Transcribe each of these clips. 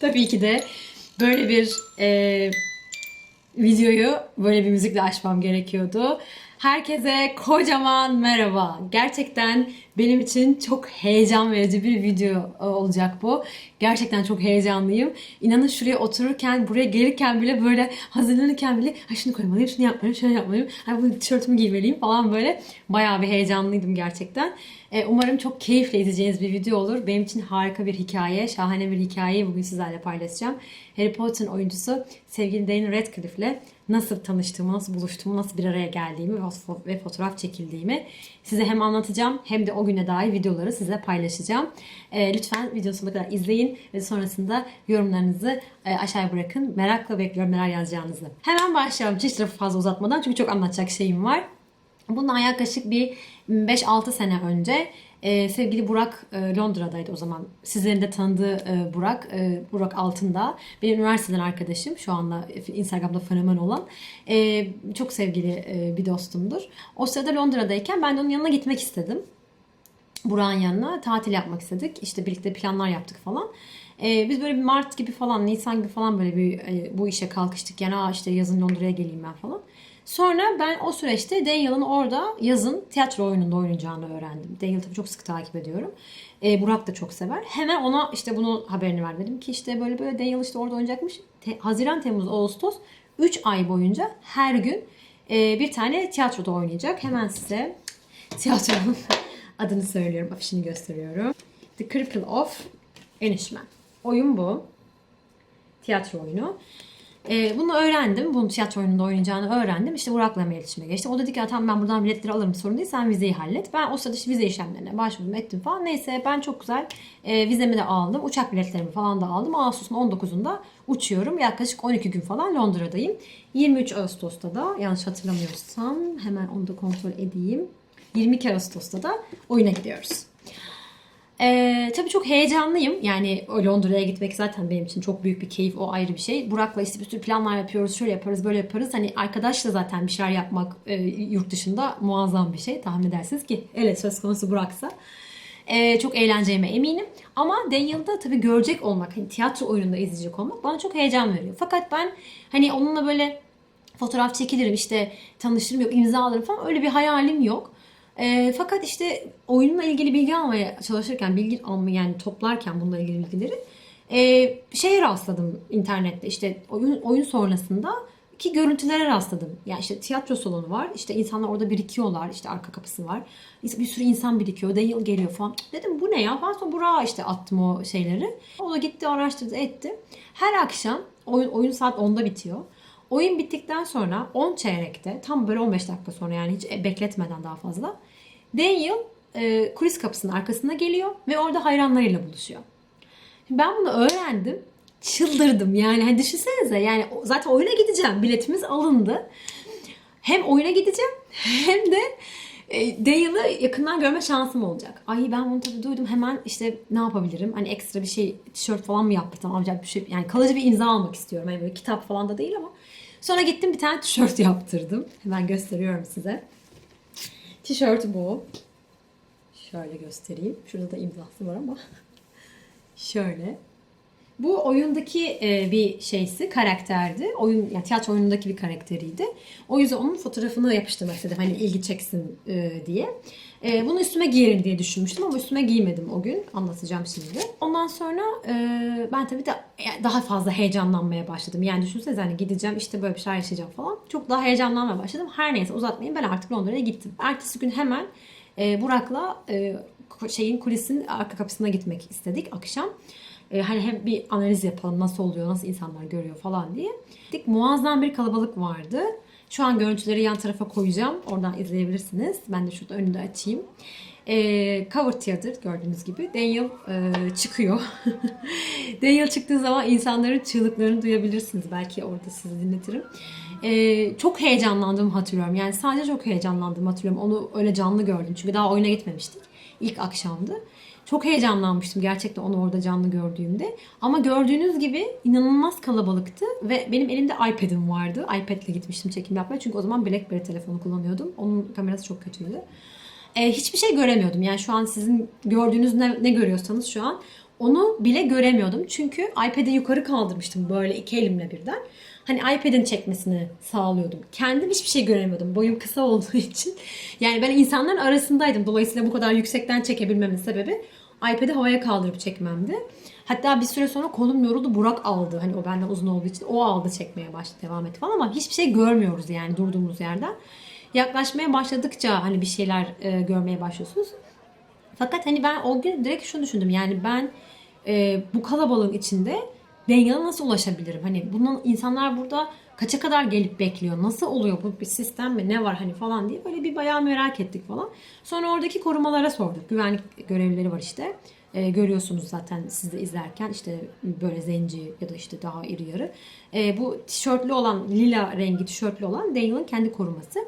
Tabii ki de böyle bir e, videoyu böyle bir müzikle açmam gerekiyordu. Herkese kocaman merhaba. Gerçekten benim için çok heyecan verici bir video e, olacak bu. Gerçekten çok heyecanlıyım. İnanın şuraya otururken, buraya gelirken bile böyle hazırlanırken bile ha şunu koymalıyım, şunu yapmalıyım, şunu yapmalıyım. Ha bu tişörtümü giymeliyim falan böyle. Bayağı bir heyecanlıydım gerçekten. E, umarım çok keyifle izleyeceğiniz bir video olur. Benim için harika bir hikaye, şahane bir hikayeyi bugün sizlerle paylaşacağım. Harry Potter'ın oyuncusu sevgili Daniel Radcliffe'le nasıl tanıştığımı, nasıl buluştuğumu, nasıl bir araya geldiğimi ve fotoğraf çekildiğimi size hem anlatacağım hem de o güne dair videoları size paylaşacağım. E, lütfen sonuna kadar izleyin ve sonrasında yorumlarınızı e, aşağıya bırakın. Merakla bekliyorum neler yazacağınızı. Hemen başlayalım hiç lafı fazla uzatmadan çünkü çok anlatacak şeyim var. Bundan yaklaşık bir 5-6 sene önce e, sevgili Burak e, Londra'daydı o zaman. Sizlerin de tanıdığı e, Burak, e, Burak Altında. Benim üniversiteden arkadaşım. Şu anda Instagram'da fenomen olan. E, çok sevgili e, bir dostumdur. O sırada Londra'dayken ben de onun yanına gitmek istedim. Burak'ın yanına tatil yapmak istedik. İşte birlikte planlar yaptık falan. Ee, biz böyle bir Mart gibi falan, Nisan gibi falan böyle bir e, bu işe kalkıştık. Yani Aa işte yazın Londra'ya geleyim ben falan. Sonra ben o süreçte Daniel'ın orada yazın tiyatro oyununda oynayacağını öğrendim. Daniel tabii çok sık takip ediyorum. Ee, Burak da çok sever. Hemen ona işte bunu haberini vermedim ki işte böyle böyle Daniel işte orada oynayacakmış. Te- Haziran, Temmuz, Ağustos 3 ay boyunca her gün e, bir tane tiyatroda oynayacak. Hemen size tiyatronun adını söylüyorum, afişini gösteriyorum. The Cripple of Enişmen. Oyun bu. Tiyatro oyunu. Ee, bunu öğrendim. Bunu tiyatro oyununda oynayacağını öğrendim. İşte Burak'la iletişime geçtim. O dedi ki tamam ben buradan biletleri alırım sorun değil sen vizeyi hallet. Ben o sırada işte vize işlemlerine başvurdum ettim falan. Neyse ben çok güzel e, vizemi de aldım. Uçak biletlerimi falan da aldım. Ağustos'un 19'unda uçuyorum. Yaklaşık 12 gün falan Londra'dayım. 23 Ağustos'ta da yanlış hatırlamıyorsam hemen onu da kontrol edeyim. 22 Ağustos'ta da oyuna gidiyoruz. Ee, tabii çok heyecanlıyım. Yani Londra'ya gitmek zaten benim için çok büyük bir keyif. O ayrı bir şey. Burak'la işte bir sürü planlar yapıyoruz. Şöyle yaparız, böyle yaparız. Hani arkadaşla zaten bir şeyler yapmak e, yurt dışında muazzam bir şey. Tahmin edersiniz ki. Evet söz konusu Burak'sa. Ee, çok eğleneceğime eminim. Ama Daniel'da tabii görecek olmak, hani tiyatro oyununda izleyecek olmak bana çok heyecan veriyor. Fakat ben hani onunla böyle fotoğraf çekilirim, işte tanışırım yok, imza alırım falan öyle bir hayalim yok. E, fakat işte oyunla ilgili bilgi almaya çalışırken, bilgi almaya yani toplarken bununla ilgili bilgileri e, şeye rastladım internette işte oyun, oyun sonrasında ki görüntülere rastladım. Yani işte tiyatro salonu var. İşte insanlar orada birikiyorlar. İşte arka kapısı var. Bir sürü insan birikiyor. Daniel geliyor falan. Dedim bu ne ya? Ben sonra Burak'a işte attım o şeyleri. O da gitti araştırdı etti. Her akşam oyun, oyun saat 10'da bitiyor. Oyun bittikten sonra 10 çeyrekte tam böyle 15 dakika sonra yani hiç bekletmeden daha fazla Daniel e, kulis kapısının arkasına geliyor ve orada hayranlarıyla buluşuyor. Ben bunu öğrendim. Çıldırdım yani. Hani düşünsenize yani zaten oyuna gideceğim. Biletimiz alındı. Hem oyuna gideceğim hem de e, Dale'ı yakından görme şansım olacak. Ay ben bunu tabii duydum. Hemen işte ne yapabilirim? Hani ekstra bir şey, tişört falan mı yaptım? Alacak bir şey. Yani kalıcı bir imza almak istiyorum. Hani böyle kitap falan da değil ama. Sonra gittim bir tane tişört yaptırdım. Hemen gösteriyorum size. Tişört bu. Şöyle göstereyim. Şurada da imzası var ama. Şöyle. Bu oyundaki e, bir şeysi, karakterdi. Oyun, yani tiyatro oyunundaki bir karakteriydi. O yüzden onun fotoğrafını yapıştırmak istedim. Hani ilgi çeksin e, diye. E, bunu üstüme giyerim diye düşünmüştüm ama üstüme giymedim o gün. Anlatacağım şimdi. Ondan sonra e, ben tabii de daha fazla heyecanlanmaya başladım. Yani düşünsenize hani gideceğim işte böyle bir şeyler yaşayacağım falan. Çok daha heyecanlanmaya başladım. Her neyse uzatmayayım ben artık Londra'ya gittim. Ertesi gün hemen e, Burak'la e, şeyin kulisin arka kapısına gitmek istedik akşam. E, hani hem bir analiz yapalım nasıl oluyor, nasıl insanlar görüyor falan diye. Muazzam bir kalabalık vardı. Şu an görüntüleri yan tarafa koyacağım. Oradan izleyebilirsiniz. Ben de şurada önünde açayım. E, cover theater gördüğünüz gibi. Daniel e, çıkıyor. Daniel çıktığı zaman insanların çığlıklarını duyabilirsiniz. Belki orada sizi dinletirim. E, çok heyecanlandığımı hatırlıyorum. Yani sadece çok heyecanlandığımı hatırlıyorum. Onu öyle canlı gördüm. Çünkü daha oyuna gitmemiştik. İlk akşamdı. Çok heyecanlanmıştım gerçekten onu orada canlı gördüğümde. Ama gördüğünüz gibi inanılmaz kalabalıktı ve benim elimde iPad'im vardı. iPad'le gitmiştim çekim yapmaya çünkü o zaman BlackBerry telefonu kullanıyordum. Onun kamerası çok kötüydü. Ee, hiçbir şey göremiyordum. Yani şu an sizin gördüğünüz ne, ne görüyorsanız şu an onu bile göremiyordum. Çünkü iPad'i yukarı kaldırmıştım böyle iki elimle birden. Hani iPad'in çekmesini sağlıyordum. Kendim hiçbir şey göremiyordum. Boyum kısa olduğu için. Yani ben insanların arasındaydım. Dolayısıyla bu kadar yüksekten çekebilmemin sebebi iPad'i havaya kaldırıp çekmemdi. Hatta bir süre sonra kolum yoruldu. Burak aldı. Hani o benden uzun olduğu için o aldı çekmeye başladı. Devam etti falan ama hiçbir şey görmüyoruz yani durduğumuz yerden. Yaklaşmaya başladıkça hani bir şeyler e, görmeye başlıyorsunuz. Fakat hani ben o gün direkt şunu düşündüm. Yani ben e, bu kalabalığın içinde Daniel'a nasıl ulaşabilirim? Hani bunun insanlar burada kaça kadar gelip bekliyor? Nasıl oluyor? Bu bir sistem mi? Ne var hani falan diye böyle bir bayağı merak ettik falan. Sonra oradaki korumalara sorduk. Güvenlik görevlileri var işte. E, görüyorsunuz zaten siz de izlerken işte böyle zenci ya da işte daha iri yarı. E, bu tişörtlü olan lila rengi tişörtlü olan Daniel'ın kendi koruması.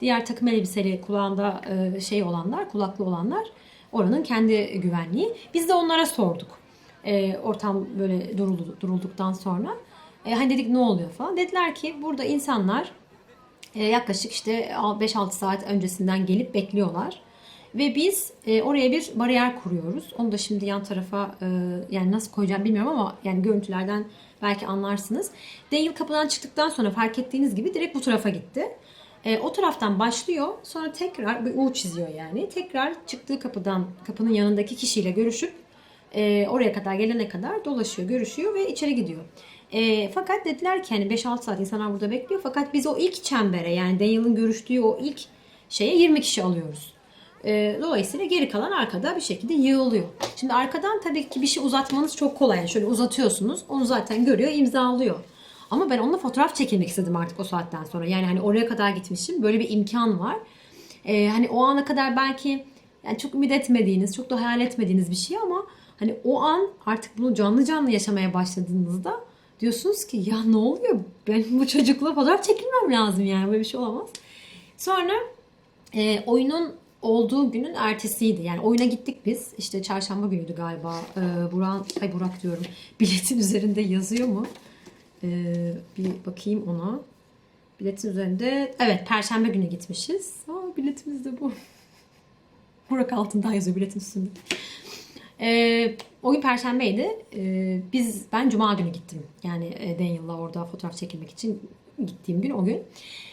Diğer takım elbiseli kulağında e, şey olanlar, kulaklı olanlar oranın kendi güvenliği. Biz de onlara sorduk. E, ortam böyle duruldu, durulduktan sonra. E, hani dedik ne oluyor falan. Dediler ki burada insanlar e, yaklaşık işte 5-6 saat öncesinden gelip bekliyorlar. Ve biz e, oraya bir bariyer kuruyoruz. Onu da şimdi yan tarafa e, yani nasıl koyacağım bilmiyorum ama yani görüntülerden belki anlarsınız. Daniel kapıdan çıktıktan sonra fark ettiğiniz gibi direkt bu tarafa gitti. E, o taraftan başlıyor. Sonra tekrar bir U çiziyor yani. Tekrar çıktığı kapıdan kapının yanındaki kişiyle görüşüp e, oraya kadar gelene kadar dolaşıyor, görüşüyor ve içeri gidiyor. E, fakat dediler ki hani 5-6 saat insanlar burada bekliyor. Fakat biz o ilk çembere yani Daniel'ın görüştüğü o ilk şeye 20 kişi alıyoruz. E, dolayısıyla geri kalan arkada bir şekilde yığılıyor. Şimdi arkadan tabii ki bir şey uzatmanız çok kolay. Yani şöyle uzatıyorsunuz. Onu zaten görüyor, imzalıyor. Ama ben onunla fotoğraf çekilmek istedim artık o saatten sonra. Yani hani oraya kadar gitmişim. Böyle bir imkan var. Ee, hani o ana kadar belki yani çok ümit etmediğiniz, çok da hayal etmediğiniz bir şey ama hani o an artık bunu canlı canlı yaşamaya başladığınızda diyorsunuz ki ya ne oluyor? Ben bu çocukla fotoğraf çekilmem lazım yani böyle bir şey olamaz. Sonra e, oyunun olduğu günün ertesiydi. Yani oyuna gittik biz. İşte çarşamba günüydü galiba. Ee, Burak, ay Burak diyorum. Biletin üzerinde yazıyor mu? Ee, bir bakayım ona. Biletin üzerinde evet Perşembe günü gitmişiz. Aa, biletimiz de bu. Burak altında yazıyor biletin üstünde. Ee, o gün Perşembeydi. Ee, biz ben Cuma günü gittim. Yani e, Daniel'la orada fotoğraf çekilmek için gittiğim gün o gün.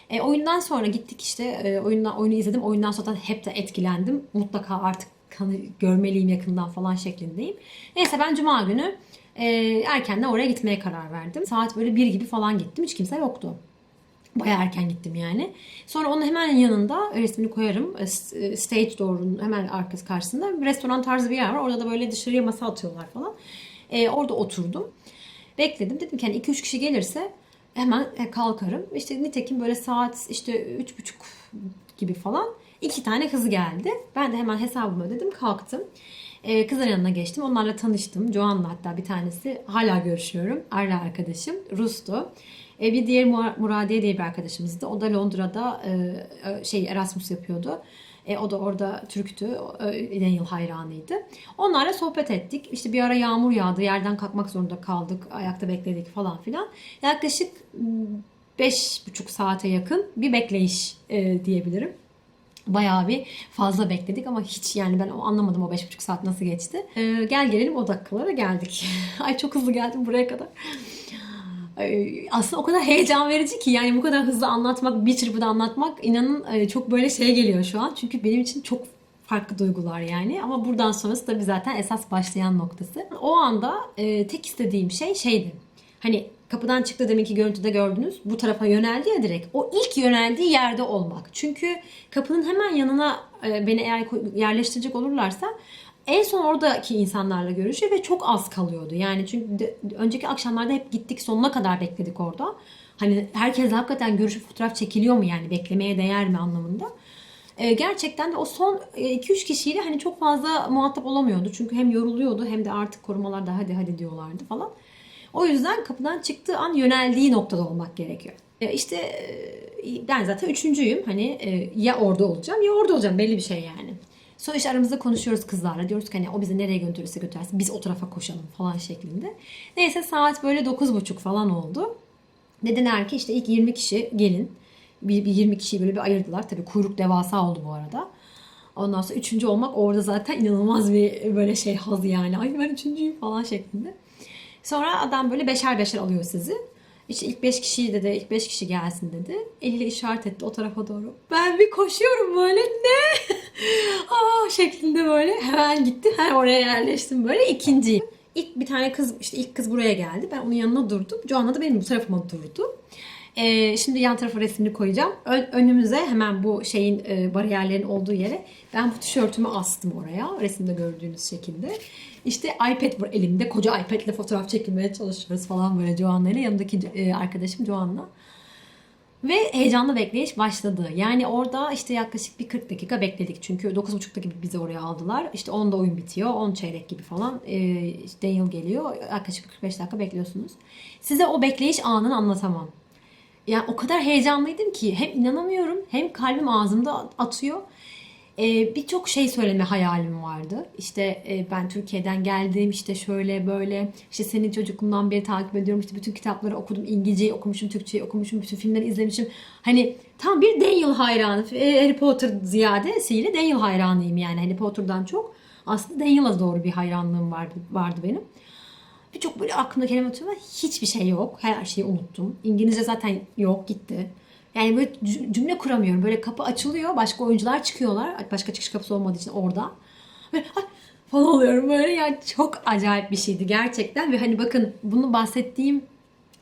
E, oyundan sonra gittik işte e, oyundan oyunu izledim. Oyundan sonra hep de etkilendim. Mutlaka artık kanı görmeliyim yakından falan şeklindeyim. Neyse ben Cuma günü e, erkenden oraya gitmeye karar verdim. Saat böyle bir gibi falan gittim. Hiç kimse yoktu. Bayağı erken gittim yani. Sonra onun hemen yanında resmini koyarım. e, Stage doğrunun hemen arkası karşısında bir restoran tarzı bir yer var. Orada da böyle dışarıya masa atıyorlar falan. E, orada oturdum. Bekledim. Dedim ki hani 2-3 kişi gelirse hemen e, kalkarım. İşte nitekim böyle saat işte üç buçuk gibi falan iki tane kız geldi. Ben de hemen hesabımı ödedim kalktım. Ee, kızların yanına geçtim. Onlarla tanıştım. Joan'la hatta bir tanesi. Hala görüşüyorum. Arla arkadaşım. Rus'tu. Ee, bir diğer Muradiye diye bir arkadaşımızdı. O da Londra'da e, şey Erasmus yapıyordu. E, o da orada Türktü. E, Daniel hayranıydı. Onlarla sohbet ettik. İşte bir ara yağmur yağdı. Yerden kalkmak zorunda kaldık. Ayakta bekledik falan filan. Yaklaşık beş buçuk saate yakın bir bekleyiş e, diyebilirim. Bayağı bir fazla bekledik ama hiç yani ben anlamadım o beş buçuk saat nasıl geçti. E, gel gelelim o dakikalara geldik. Ay çok hızlı geldim buraya kadar aslında o kadar heyecan verici ki yani bu kadar hızlı anlatmak, bir çırpıda anlatmak inanın çok böyle şey geliyor şu an. Çünkü benim için çok farklı duygular yani. Ama buradan sonrası tabii zaten esas başlayan noktası. O anda e, tek istediğim şey şeydi. Hani kapıdan çıktı demek ki görüntüde gördünüz. Bu tarafa yöneldi ya direkt. O ilk yöneldiği yerde olmak. Çünkü kapının hemen yanına e, beni eğer yerleştirecek olurlarsa en son oradaki insanlarla görüşüyor ve çok az kalıyordu. Yani çünkü de, önceki akşamlarda hep gittik sonuna kadar bekledik orada. Hani herkes hakikaten görüşüp fotoğraf çekiliyor mu yani beklemeye değer mi anlamında. Ee, gerçekten de o son 2-3 e, kişiyle hani çok fazla muhatap olamıyordu. Çünkü hem yoruluyordu hem de artık korumalar da hadi hadi diyorlardı falan. O yüzden kapıdan çıktığı an yöneldiği noktada olmak gerekiyor. E, işte e, ben zaten üçüncüyüm. Hani e, ya orada olacağım ya orada olacağım belli bir şey yani. Sonra işte aramızda konuşuyoruz kızlarla. Diyoruz ki hani o bizi nereye götürürse götürersin. Biz o tarafa koşalım falan şeklinde. Neyse saat böyle 9.30 falan oldu. Dediler ki işte ilk 20 kişi gelin. Bir, bir 20 kişiyi böyle bir ayırdılar. Tabii kuyruk devasa oldu bu arada. Ondan sonra üçüncü olmak orada zaten inanılmaz bir böyle şey haz yani. Ay ben üçüncüyüm falan şeklinde. Sonra adam böyle beşer beşer alıyor sizi. İşte ilk beş kişiyi dedi, ilk beş kişi gelsin dedi. Eliyle işaret etti o tarafa doğru. Ben bir koşuyorum böyle ne? Aa şeklinde böyle hemen gitti. Hemen oraya yerleştim böyle ikinciyim. İlk bir tane kız işte ilk kız buraya geldi. Ben onun yanına durdum. Joanna da benim bu tarafıma durdu. Ee, şimdi yan tarafa resmini koyacağım. Ön- önümüze hemen bu şeyin e, bariyerlerin olduğu yere ben bu tişörtümü astım oraya. Resimde gördüğünüz şekilde. İşte iPad var elimde. Koca iPad ile fotoğraf çekilmeye çalışıyoruz falan böyle Joanna ile. Yanındaki e, arkadaşım Joanna. Ve heyecanlı bekleyiş başladı. Yani orada işte yaklaşık bir 40 dakika bekledik. Çünkü 9.30'da gibi bizi oraya aldılar. İşte 10'da oyun bitiyor. 10 çeyrek gibi falan. Ee, Daniel geliyor. Yaklaşık 45 dakika bekliyorsunuz. Size o bekleyiş anını anlatamam. Yani o kadar heyecanlıydım ki hem inanamıyorum hem kalbim ağzımda atıyor. Ee, Birçok şey söyleme hayalim vardı. İşte e, ben Türkiye'den geldim işte şöyle böyle işte senin çocukluğumdan beri takip ediyorum işte bütün kitapları okudum İngilizceyi okumuşum Türkçeyi okumuşum bütün filmleri izlemişim. Hani tam bir Daniel hayranı E, Harry Potter ziyadesiyle Daniel hayranıyım yani Harry Potter'dan çok aslında Daniel'a doğru bir hayranlığım vardı, vardı benim. Birçok böyle aklımda kelime atıyorum hiçbir şey yok. Her şeyi unuttum. İngilizce zaten yok gitti. Yani böyle cü- cümle kuramıyorum. Böyle kapı açılıyor. Başka oyuncular çıkıyorlar. Başka çıkış kapısı olmadığı için orada. Böyle falan oluyorum böyle. Yani çok acayip bir şeydi gerçekten. Ve hani bakın bunu bahsettiğim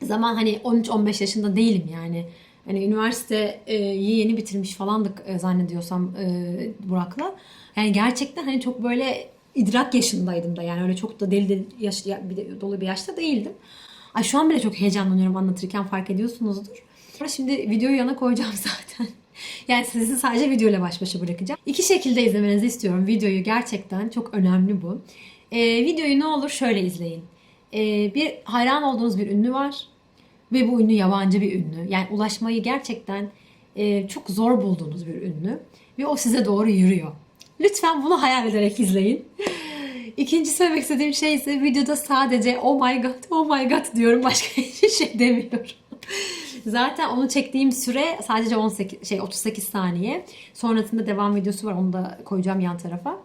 zaman hani 13-15 yaşında değilim yani. Hani üniversiteyi yeni bitirmiş falandık e, zannediyorsam e, Burak'la. Yani gerçekten hani çok böyle idrak yaşındaydım da yani öyle çok da deli deli yaş, dolu bir yaşta değildim. Ay şu an bile çok heyecanlanıyorum anlatırken fark ediyorsunuzdur. Şimdi videoyu yana koyacağım zaten. Yani sizi sadece videoyla baş başa bırakacağım. İki şekilde izlemenizi istiyorum videoyu. Gerçekten çok önemli bu. Ee, videoyu ne olur şöyle izleyin. Ee, bir hayran olduğunuz bir ünlü var. Ve bu ünlü yabancı bir ünlü. Yani ulaşmayı gerçekten e, çok zor bulduğunuz bir ünlü. Ve o size doğru yürüyor. Lütfen bunu hayal ederek izleyin. İkinci söylemek istediğim şey ise videoda sadece oh my god, oh my god diyorum. Başka hiçbir şey demiyorum. Zaten onu çektiğim süre sadece 18 şey 38 saniye. Sonrasında devam videosu var. Onu da koyacağım yan tarafa.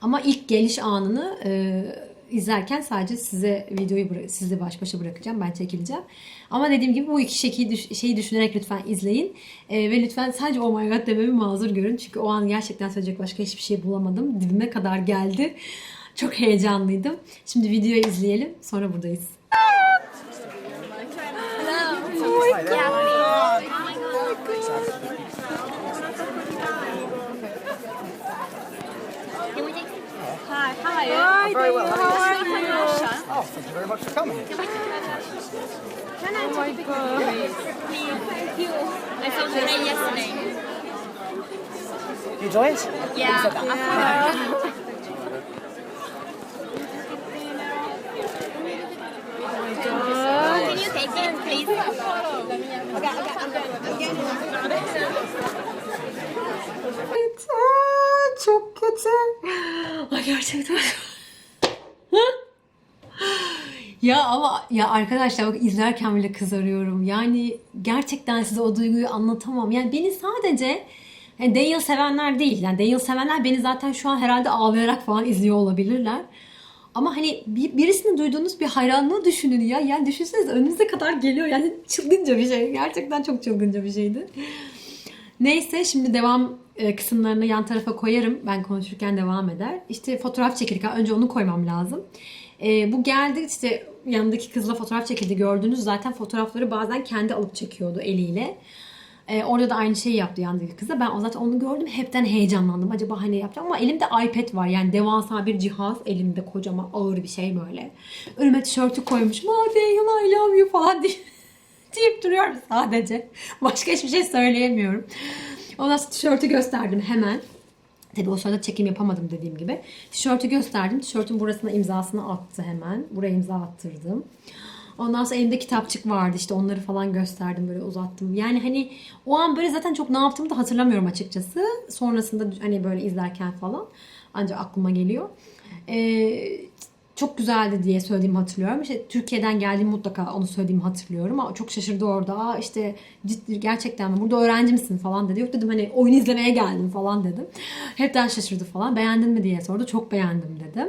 Ama ilk geliş anını e, izlerken sadece size videoyu sizle baş başa bırakacağım. Ben çekileceğim. Ama dediğim gibi bu iki düş- şeyi düşünerek lütfen izleyin. E, ve lütfen sadece oh my god dememi mazur görün. Çünkü o an gerçekten söyleyecek başka hiçbir şey bulamadım. Dibime kadar geldi. Çok heyecanlıydım. Şimdi videoyu izleyelim. Sonra buradayız. Are you? I'm very well. How are you? How are you? Oh, thank you very much for coming. Can I take a picture? Thank you. I saw the yesterday. You enjoy it? Yeah. Oh Can you take it, please? Evet. Gerçekten. ya ama ya arkadaşlar bak izlerken bile kızarıyorum. Yani gerçekten size o duyguyu anlatamam. Yani beni sadece yani Daniel sevenler değil. Yani Daniel sevenler beni zaten şu an herhalde ağlayarak falan izliyor olabilirler. Ama hani bir, birisini duyduğunuz bir hayranlığı düşünün ya. Yani düşünsenize önünüze kadar geliyor. Yani çılgınca bir şey. Gerçekten çok çılgınca bir şeydi. Neyse şimdi devam kısımlarını yan tarafa koyarım. Ben konuşurken devam eder. İşte fotoğraf çekilirken önce onu koymam lazım. E, bu geldi işte yanındaki kızla fotoğraf çekildi gördünüz. Zaten fotoğrafları bazen kendi alıp çekiyordu eliyle. E, orada da aynı şeyi yaptı yanındaki kızla. Ben zaten onu gördüm. Hepten heyecanlandım. Acaba hani yapacağım ama elimde iPad var. Yani devasa bir cihaz. Elimde kocaman ağır bir şey böyle. Önüme tişörtü koymuşum. Aa Daniel I love you falan diye deyip duruyorum sadece. Başka hiçbir şey söyleyemiyorum. Ondan sonra tişörtü gösterdim hemen. Tabii o sırada çekim yapamadım dediğim gibi. Tişörtü gösterdim. Tişörtün burasına imzasını attı hemen. Buraya imza attırdım. Ondan sonra elimde kitapçık vardı işte onları falan gösterdim böyle uzattım. Yani hani o an böyle zaten çok ne yaptığımı da hatırlamıyorum açıkçası. Sonrasında hani böyle izlerken falan ancak aklıma geliyor. Ee, çok güzeldi diye söylediğimi hatırlıyorum. İşte Türkiye'den geldiğim mutlaka onu söylediğimi hatırlıyorum. Ama çok şaşırdı orada. Aa işte ciddi gerçekten mi? Burada öğrenci misin falan dedi. Yok dedim hani oyun izlemeye geldim falan dedim. Hepten şaşırdı falan. Beğendin mi diye sordu. Çok beğendim dedim.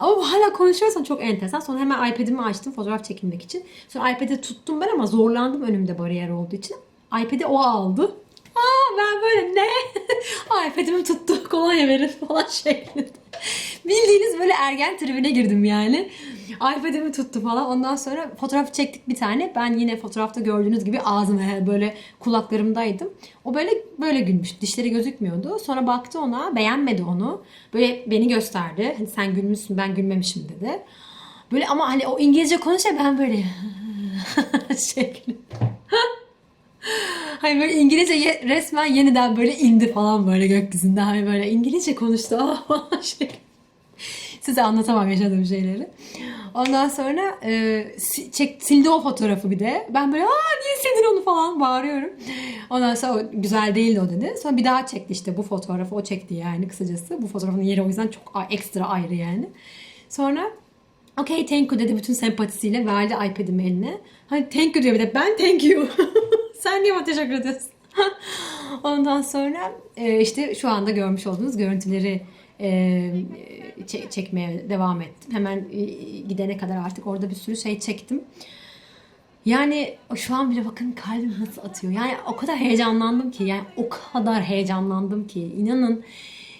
Ama hala konuşuyorsan çok enteresan. Sonra hemen iPad'imi açtım fotoğraf çekilmek için. Sonra iPad'i tuttum ben ama zorlandım önümde bariyer olduğu için. iPad'i o aldı. Aa ben böyle ne? iPad'imi tuttu kolonya verin falan şeklinde. Bildiğiniz böyle ergen tribine girdim yani. iPad'imi tuttu falan. Ondan sonra fotoğraf çektik bir tane. Ben yine fotoğrafta gördüğünüz gibi ağzım böyle kulaklarımdaydım. O böyle böyle gülmüş. Dişleri gözükmüyordu. Sonra baktı ona. Beğenmedi onu. Böyle beni gösterdi. Hani sen gülmüşsün ben gülmemişim dedi. Böyle ama hani o İngilizce konuşuyor ben böyle şeklinde. Hani böyle İngilizce ye- resmen yeniden böyle indi falan böyle gökyüzünden. Hani böyle İngilizce konuştu şey. Size anlatamam yaşadığım şeyleri. Ondan sonra e, çek, sildi o fotoğrafı bir de. Ben böyle aa niye sildin onu falan bağırıyorum. Ondan sonra güzel değildi o dedi. Sonra bir daha çekti işte bu fotoğrafı o çekti yani kısacası. Bu fotoğrafın yeri o yüzden çok ekstra ayrı yani. Sonra Okey thank you dedi bütün sempatisiyle verdi iPad'imi eline. Hani thank you diyor bir de ben thank you. Sen niye bana teşekkür ediyorsun? Ondan sonra e, işte şu anda görmüş olduğunuz görüntüleri e, çe- çekmeye devam ettim. Hemen e, gidene kadar artık orada bir sürü şey çektim. Yani şu an bile bakın kalbim nasıl atıyor. Yani o kadar heyecanlandım ki yani o kadar heyecanlandım ki inanın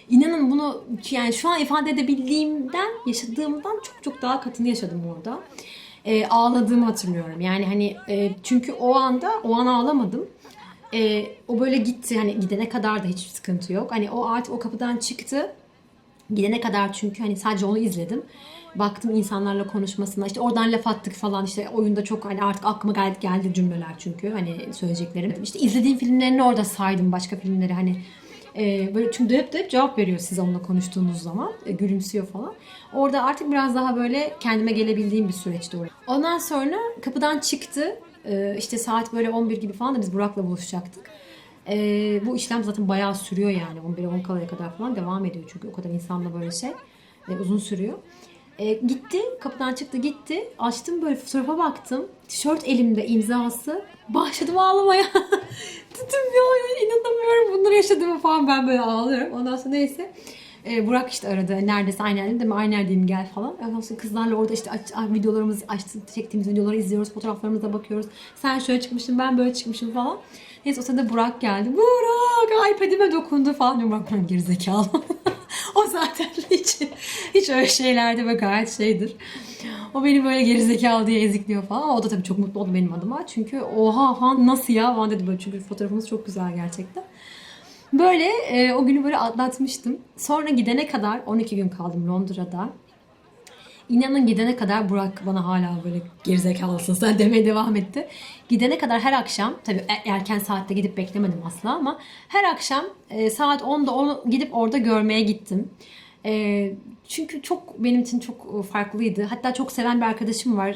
inanın bunu yani şu an ifade edebildiğimden yaşadığımdan çok çok daha katını yaşadım orada. Ee, ağladığımı hatırlıyorum. Yani hani e, çünkü o anda o an ağlamadım. Ee, o böyle gitti hani gidene kadar da hiç sıkıntı yok. Hani o artık o kapıdan çıktı. Gidene kadar çünkü hani sadece onu izledim. Baktım insanlarla konuşmasına işte oradan laf attık falan işte oyunda çok hani artık aklıma geldi, geldi cümleler çünkü hani söyleyeceklerim. İşte izlediğim filmlerini orada saydım başka filmleri hani e, böyle çünkü de hep cevap veriyor siz onunla konuştuğunuz zaman e, gülümsüyor falan. Orada artık biraz daha böyle kendime gelebildiğim bir süreçti orası. Ondan sonra kapıdan çıktı. E, işte saat böyle 11 gibi falan da biz Burak'la buluşacaktık. Ee, bu işlem zaten bayağı sürüyor yani. 11'e 10 kalaya kadar falan devam ediyor çünkü o kadar insanla böyle şey e, uzun sürüyor. E, gitti, kapıdan çıktı gitti. Açtım böyle fotoğrafa baktım. Tişört elimde imzası. Başladım ağlamaya. Dedim ya inanamıyorum bunları yaşadığımı falan ben böyle ağlıyorum. Ondan sonra neyse. E, Burak işte aradı. Neredesin aynı yerde mi? Aynı yerdeyim gel falan. Ondan sonra kızlarla orada işte aç- videolarımızı açtık, çektiğimiz videoları izliyoruz. Fotoğraflarımıza bakıyoruz. Sen şöyle çıkmışsın ben böyle çıkmışım falan. Neyse o sırada Burak geldi. Burak iPad'ime dokundu falan. Diyorum bak ben gerizekalı. o zaten hiç, hiç öyle şeylerde ve gayet şeydir. O beni böyle gerizekalı diye ezikliyor falan. O da tabii çok mutlu oldu benim adıma. Çünkü oha falan nasıl ya falan dedi böyle. Çünkü fotoğrafımız çok güzel gerçekten. Böyle e, o günü böyle atlatmıştım. Sonra gidene kadar 12 gün kaldım Londra'da. İnanın gidene kadar Burak bana hala böyle gerizekalısın sen demeye devam etti. Gidene kadar her akşam tabii e- erken saatte gidip beklemedim asla ama her akşam e, saat 10'da onu gidip orada görmeye gittim. E, çünkü çok benim için çok farklıydı. Hatta çok seven bir arkadaşım var.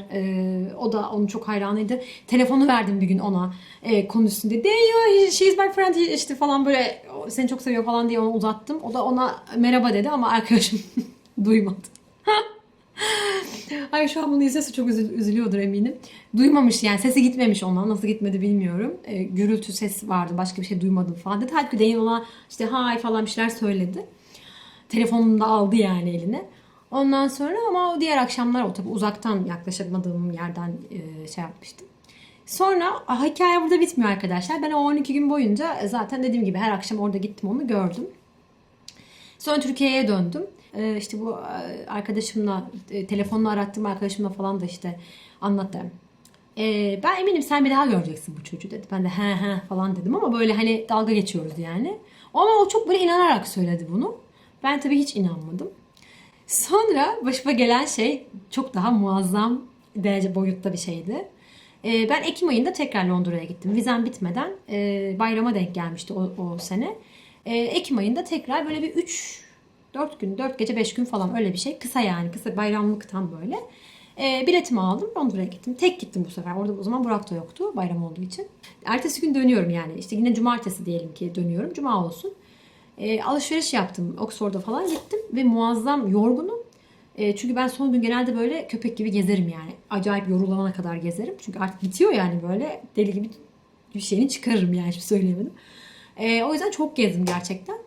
O da onun çok hayranıydı. Telefonu verdim bir gün ona e, konuşsun diye. Diyor, she's my friend işte falan böyle "O seni çok seviyor falan diye ona uzattım. O da ona merhaba dedi ama arkadaşım duymadı. Ay şu an bunu izliyorsa çok üzül- üzülüyordur eminim. Duymamış yani sesi gitmemiş ona. Nasıl gitmedi bilmiyorum. E, gürültü ses vardı başka bir şey duymadım falan dedi. Halbuki Daniel ona işte hay falan bir şeyler söyledi. Telefonunu da aldı yani eline. Ondan sonra ama o diğer akşamlar o tabii uzaktan yaklaşamadığım yerden e, şey yapmıştım. Sonra ah, hikaye burada bitmiyor arkadaşlar. Ben o 12 gün boyunca e, zaten dediğim gibi her akşam orada gittim onu gördüm. Sonra Türkiye'ye döndüm. Ee, işte bu e, arkadaşımla, e, telefonla arattığım arkadaşımla falan da işte anlattım. Ee, ben eminim sen bir daha göreceksin bu çocuğu dedi. Ben de he he falan dedim ama böyle hani dalga geçiyoruz yani. Ama o çok böyle inanarak söyledi bunu. Ben tabii hiç inanmadım. Sonra başıma gelen şey çok daha muazzam derece boyutta bir şeydi. Ee, ben Ekim ayında tekrar Londra'ya gittim. Vizem bitmeden e, bayrama denk gelmişti o, o sene. Ekim ayında tekrar böyle bir 3 4 gün, 4 gece 5 gün falan öyle bir şey. Kısa yani, kısa bayramlık tam böyle. E, biletimi aldım. Londra'ya gittim. Tek gittim bu sefer. Orada o zaman Burak da yoktu. Bayram olduğu için. Ertesi gün dönüyorum yani. İşte yine cumartesi diyelim ki dönüyorum. Cuma olsun. E, alışveriş yaptım. Oxford'a falan gittim. Ve muazzam yorgunum. E, çünkü ben son gün genelde böyle köpek gibi gezerim yani. Acayip yorulana kadar gezerim. Çünkü artık bitiyor yani böyle deli gibi bir şeyini çıkarırım yani hiçbir söyleyemedim. E, o yüzden çok gezdim gerçekten.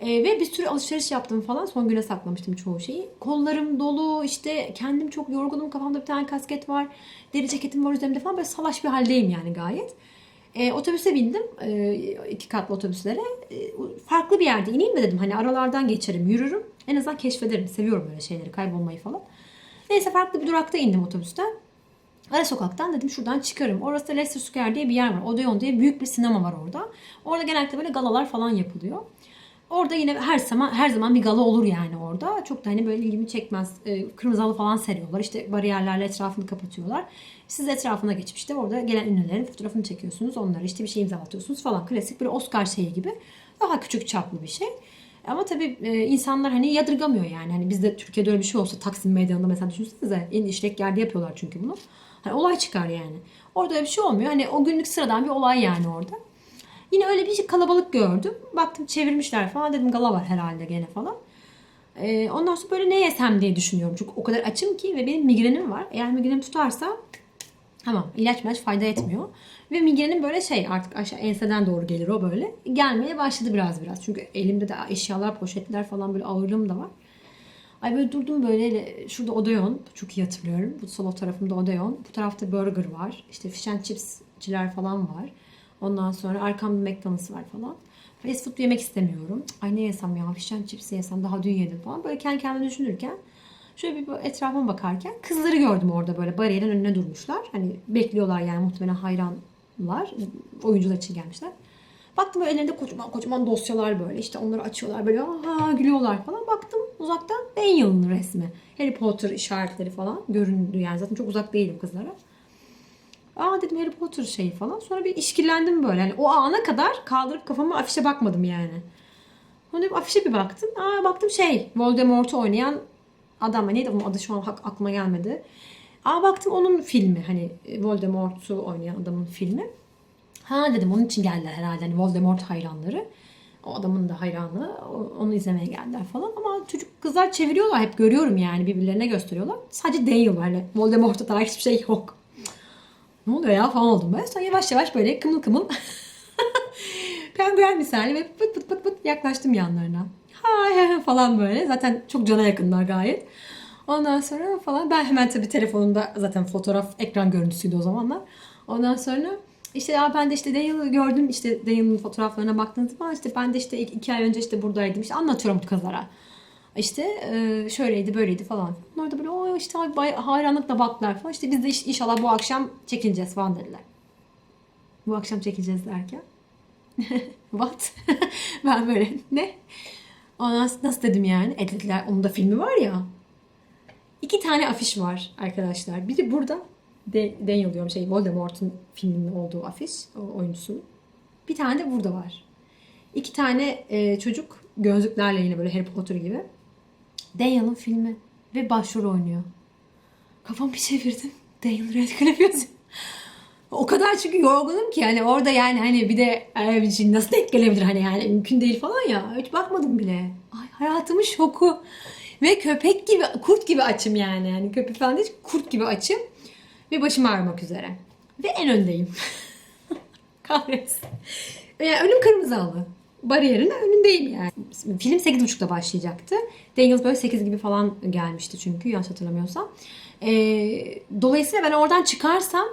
E, ve bir sürü alışveriş yaptım falan. Son güne saklamıştım çoğu şeyi. Kollarım dolu işte kendim çok yorgunum. Kafamda bir tane kasket var. Deri ceketim var üzerimde falan. Böyle salaş bir haldeyim yani gayet. E, otobüse bindim. E, iki katlı otobüslere. E, farklı bir yerde ineyim mi dedim. Hani aralardan geçerim, yürürüm. En azından keşfederim. Seviyorum böyle şeyleri, kaybolmayı falan. Neyse farklı bir durakta indim otobüsten. Ara sokaktan dedim şuradan çıkarım. Orası Leicester Square diye bir yer var. Odeon diye büyük bir sinema var orada. Orada genellikle böyle galalar falan yapılıyor. Orada yine her zaman her zaman bir gala olur yani orada. Çok da hani böyle ilgimi çekmez. Ee, kırmızı halı falan seriyorlar. İşte bariyerlerle etrafını kapatıyorlar. Siz etrafına geçip işte orada gelen ünlülerin fotoğrafını çekiyorsunuz. Onlara işte bir şey imzalatıyorsunuz falan. Klasik bir Oscar şeyi gibi. Daha küçük çaplı bir şey. Ama tabii e, insanlar hani yadırgamıyor yani. Hani bizde Türkiye'de öyle bir şey olsa Taksim Meydanı'nda mesela düşünsenize en işlek yerde yapıyorlar çünkü bunu. Hani olay çıkar yani. Orada öyle bir şey olmuyor. Hani o günlük sıradan bir olay yani orada. Yine öyle bir kalabalık gördüm. Baktım çevirmişler falan. Dedim gala var herhalde gene falan. Ee, ondan sonra böyle ne yesem diye düşünüyorum. Çünkü o kadar açım ki ve benim migrenim var. Eğer migrenim tutarsa tamam ilaç ilaç fayda etmiyor. Ve migrenim böyle şey artık aşağı enseden doğru gelir o böyle. Gelmeye başladı biraz biraz. Çünkü elimde de eşyalar, poşetler falan böyle ağırlığım da var. Ay böyle durdum böyle şurada Odeon. Çok iyi hatırlıyorum. Bu sol tarafımda Odeon. Bu tarafta Burger var. İşte fish and chipsçiler falan var. Ondan sonra arkamda McDonald's var falan. Fast food yemek istemiyorum. Ay ne yesem ya and chips yesem daha dün yedim falan. Böyle kendi kendime düşünürken şöyle bir etrafıma bakarken kızları gördüm orada böyle bariyerin önüne durmuşlar. Hani bekliyorlar yani muhtemelen hayranlar. Oyuncular için gelmişler. Baktım böyle ellerinde kocaman kocaman dosyalar böyle. İşte onları açıyorlar böyle aha gülüyorlar falan. Baktım uzaktan Daniel'ın resmi. Harry Potter işaretleri falan göründü yani. Zaten çok uzak değilim kızlara. Aa dedim Harry Potter şeyi falan. Sonra bir işkillendim böyle. Yani o ana kadar kaldırıp kafamı afişe bakmadım yani. Sonra bir afişe bir baktım. Aa baktım şey Voldemort'u oynayan adam. Neydi onun adı şu an aklıma gelmedi. Aa baktım onun filmi. Hani Voldemort'u oynayan adamın filmi. Ha dedim onun için geldiler herhalde. Hani Voldemort hayranları. O adamın da hayranı. Onu izlemeye geldiler falan. Ama çocuk kızlar çeviriyorlar. Hep görüyorum yani birbirlerine gösteriyorlar. Sadece Daniel var. Hani Voldemort'a dair hiçbir şey yok. Ne oluyor ya falan oldum ben. Sonra yavaş yavaş böyle kımıl kımıl penguen misali ve pıt pıt pıt pıt yaklaştım yanlarına. Ha falan böyle. Zaten çok cana yakınlar gayet. Ondan sonra falan ben hemen tabii telefonumda zaten fotoğraf ekran görüntüsüydü o zamanlar. Ondan sonra işte ya ben de işte Daniel'ı gördüm işte Daniel'ın fotoğraflarına baktığınız zaman işte ben de işte iki, ay önce işte buradaydım işte anlatıyorum kızlara. İşte e, şöyleydi böyleydi falan. Onlar da böyle o işte ay- bay- hayranlıkla baktılar falan. İşte biz de iş- inşallah bu akşam çekileceğiz falan dediler. Bu akşam çekileceğiz derken. What? ben böyle ne? Ondan nasıl dedim yani? E dediler onun da filmi var ya. İki tane afiş var arkadaşlar. Biri burada. De, Daniel diyorum şey Voldemort'un filminin olduğu afiş. O oyuncusunun. Bir tane de burada var. İki tane e, çocuk gözlüklerle yine böyle Harry Potter gibi. Daniel'ın filmi ve başrol oynuyor. Kafamı bir çevirdim. Daniel Radcliffe yazıyor. O kadar çünkü yorgunum ki yani orada yani hani bir de nasıl denk gelebilir hani yani mümkün değil falan ya. Hiç bakmadım bile. Ay hayatımın şoku. Ve köpek gibi, kurt gibi açım yani. Yani köpek falan değil, kurt gibi açım. Ve başım ağrımak üzere. Ve en öndeyim. Kahretsin. Yani önüm kırmızı halı. Bariyerin önündeyim yani. Film 8.30'da başlayacaktı. Daniel böyle 8 gibi falan gelmişti çünkü yanlış hatırlamıyorsam. Ee, dolayısıyla ben oradan çıkarsam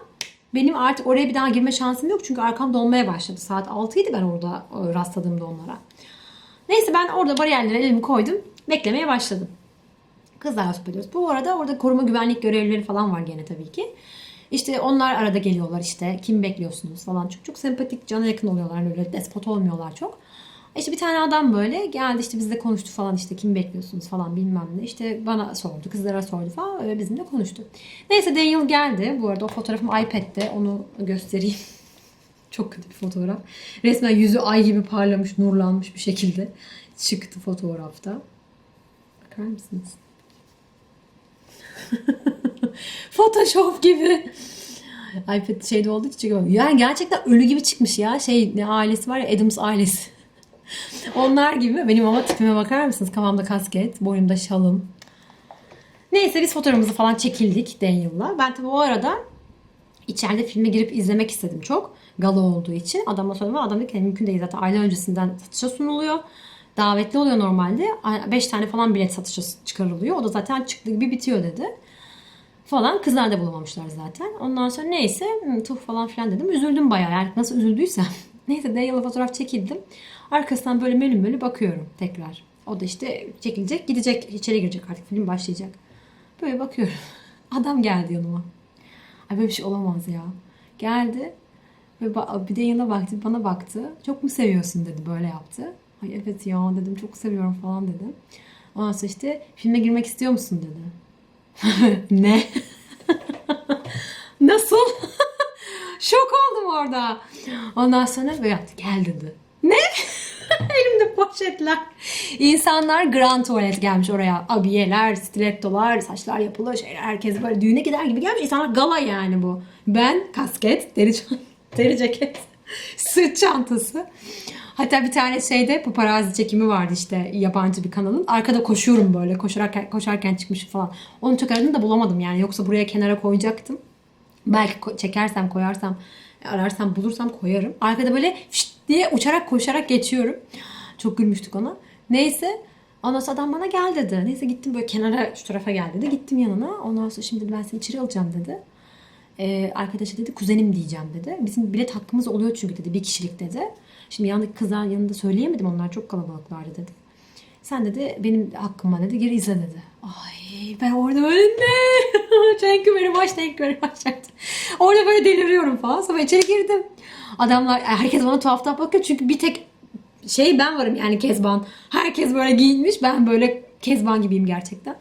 benim artık oraya bir daha girme şansım yok. Çünkü arkam dolmaya başladı. Saat 6 idi ben orada e, rastladığımda onlara. Neyse ben orada bariyerlere elimi koydum. Beklemeye başladım. Kızlarla sohbet ediyoruz. Bu arada orada koruma güvenlik görevlileri falan var gene tabii ki. İşte onlar arada geliyorlar işte. Kim bekliyorsunuz falan. Çok çok sempatik, cana yakın oluyorlar. Öyle despot olmuyorlar çok. İşte bir tane adam böyle geldi işte bizle konuştu falan işte kim bekliyorsunuz falan bilmem ne. İşte bana sordu, kızlara sordu falan öyle bizimle konuştu. Neyse Daniel geldi. Bu arada o fotoğrafım iPad'de onu göstereyim. Çok kötü bir fotoğraf. Resmen yüzü ay gibi parlamış, nurlanmış bir şekilde çıktı fotoğrafta. Bakar mısınız? Photoshop gibi. iPad şeyde olduğu için çıkıyor. Yani gerçekten ölü gibi çıkmış ya. Şey ne ailesi var ya Adams ailesi. Onlar gibi. Benim ama tipime bakar mısınız? Kafamda kasket, boynumda şalım. Neyse biz fotoğrafımızı falan çekildik Daniel'la. Ben tabii o arada içeride filme girip izlemek istedim çok. Gala olduğu için. Adama söyledim adam dedi ki mümkün değil zaten aylar öncesinden satışa sunuluyor. Davetli oluyor normalde. 5 tane falan bilet satışa çıkarılıyor. O da zaten çıktığı gibi bitiyor dedi. Falan. Kızlar da bulamamışlar zaten. Ondan sonra neyse "Hı, tuh falan filan dedim. Üzüldüm bayağı. Yani nasıl üzüldüysem. neyse Daniel'la fotoğraf çekildim. Arkasından böyle melü melü bakıyorum tekrar. O da işte çekilecek gidecek içeri girecek artık film başlayacak. Böyle bakıyorum. Adam geldi yanıma. Ay böyle bir şey olamaz ya. Geldi ve bir de yanına baktı, bana baktı. Çok mu seviyorsun dedi, böyle yaptı. Ay evet ya dedim, çok seviyorum falan dedim. Ondan sonra işte filme girmek istiyor musun dedi. ne? Nasıl? Şok oldum orada. Ondan sonra böyle yaptı, gel dedi. Ne? Elimde poşetler. İnsanlar grand tuvalet gelmiş oraya. Abiyeler, stilettolar, saçlar yapılı şeyler. Herkes böyle düğüne gider gibi gelmiş. İnsanlar gala yani bu. Ben kasket, deri, deri ceket, sırt çantası. Hatta bir tane şeyde paparazzi çekimi vardı işte yabancı bir kanalın. Arkada koşuyorum böyle koşarken, koşarken çıkmış falan. Onu çok aradım da bulamadım yani. Yoksa buraya kenara koyacaktım. Belki ko- çekersem koyarsam ararsam bulursam koyarım. Arkada böyle fişt diye uçarak koşarak geçiyorum. Çok gülmüştük ona. Neyse ondan sonra adam bana gel dedi. Neyse gittim böyle kenara şu tarafa gel dedi. Gittim yanına. Ondan sonra şimdi ben seni içeri alacağım dedi. Ee, arkadaşa dedi kuzenim diyeceğim dedi. Bizim bilet hakkımız oluyor çünkü dedi. Bir kişilik dedi. Şimdi yanındaki kızlar yanında söyleyemedim. Onlar çok kalabalıklardı dedi. Sen dedi benim hakkım var dedi. Gir izle dedi. Ay ben orada böyle ne? thank you very much, thank you very much. Orada böyle deliriyorum falan. Sonra içeri girdim. Adamlar herkes bana tuhaf tuhaf bakıyor. Çünkü bir tek şey ben varım yani Kezban. Herkes böyle giyinmiş. Ben böyle Kezban gibiyim gerçekten.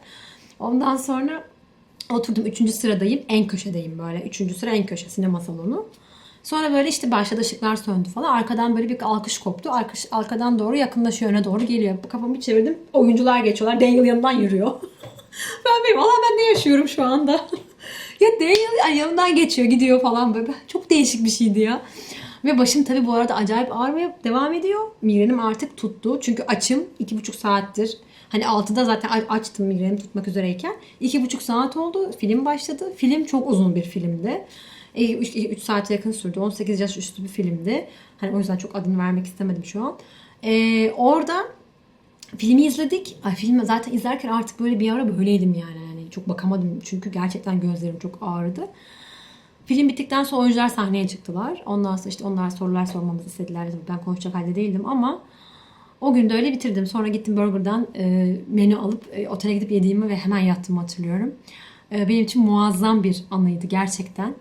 Ondan sonra oturdum. Üçüncü sıradayım. En köşedeyim böyle. Üçüncü sıra en köşe sinema salonu. Sonra böyle işte başladı ışıklar söndü falan. Arkadan böyle bir alkış koptu. Alkış, arkadan doğru yakınlaşıyor öne doğru geliyor. Kafamı çevirdim. Oyuncular geçiyorlar. Daniel yanından yürüyor. ben benim valla ben ne yaşıyorum şu anda? ya Daniel ay, yanından geçiyor gidiyor falan böyle. Çok değişik bir şeydi ya. Ve başım tabii bu arada acayip ağrımaya devam ediyor. Migrenim artık tuttu. Çünkü açım iki buçuk saattir. Hani 6'da zaten açtım migrenim tutmak üzereyken. iki buçuk saat oldu. Film başladı. Film çok uzun bir filmdi. 3 saate yakın sürdü. 18 yaş üstü bir filmdi. Hani o yüzden çok adını vermek istemedim şu an. Ee, orada filmi izledik. Ay filmi zaten izlerken artık böyle bir ara böyleydim yani. yani çok bakamadım çünkü gerçekten gözlerim çok ağrıdı. Film bittikten sonra oyuncular sahneye çıktılar. Ondan sonra işte onlar sorular sormamızı istediler. Ben konuşacak halde değildim ama o gün de öyle bitirdim. Sonra gittim Burger'dan e, menü alıp e, otele gidip yediğimi ve hemen yattığımı hatırlıyorum. E, benim için muazzam bir anıydı gerçekten.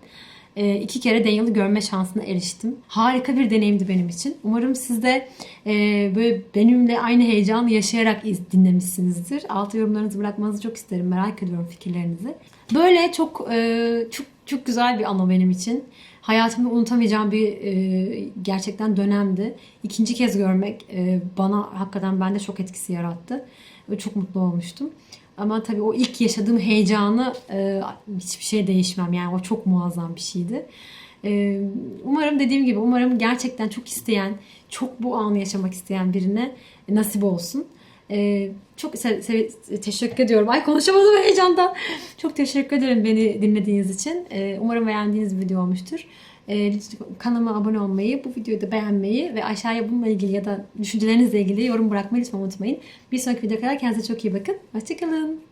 E, iki kere Daniel'ı görme şansına eriştim. Harika bir deneyimdi benim için. Umarım siz de e, böyle benimle aynı heyecanı yaşayarak iz, dinlemişsinizdir. Altı yorumlarınızı bırakmanızı çok isterim. Merak ediyorum fikirlerinizi. Böyle çok e, çok çok güzel bir anı benim için. Hayatımda unutamayacağım bir e, gerçekten dönemdi. İkinci kez görmek e, bana hakikaten bende çok etkisi yarattı. Çok mutlu olmuştum. Ama tabii o ilk yaşadığım heyecanı e, hiçbir şey değişmem. Yani o çok muazzam bir şeydi. E, umarım dediğim gibi umarım gerçekten çok isteyen, çok bu anı yaşamak isteyen birine nasip olsun. E, çok teşekkür ediyorum. Ay konuşamadım heyecandan. Çok teşekkür ederim beni dinlediğiniz için. Umarım beğendiğiniz bir video olmuştur. E, lütfen kanalıma abone olmayı, bu videoyu da beğenmeyi ve aşağıya bununla ilgili ya da düşüncelerinizle ilgili yorum bırakmayı lütfen unutmayın. Bir sonraki videoya kadar kendinize çok iyi bakın. Hoşçakalın.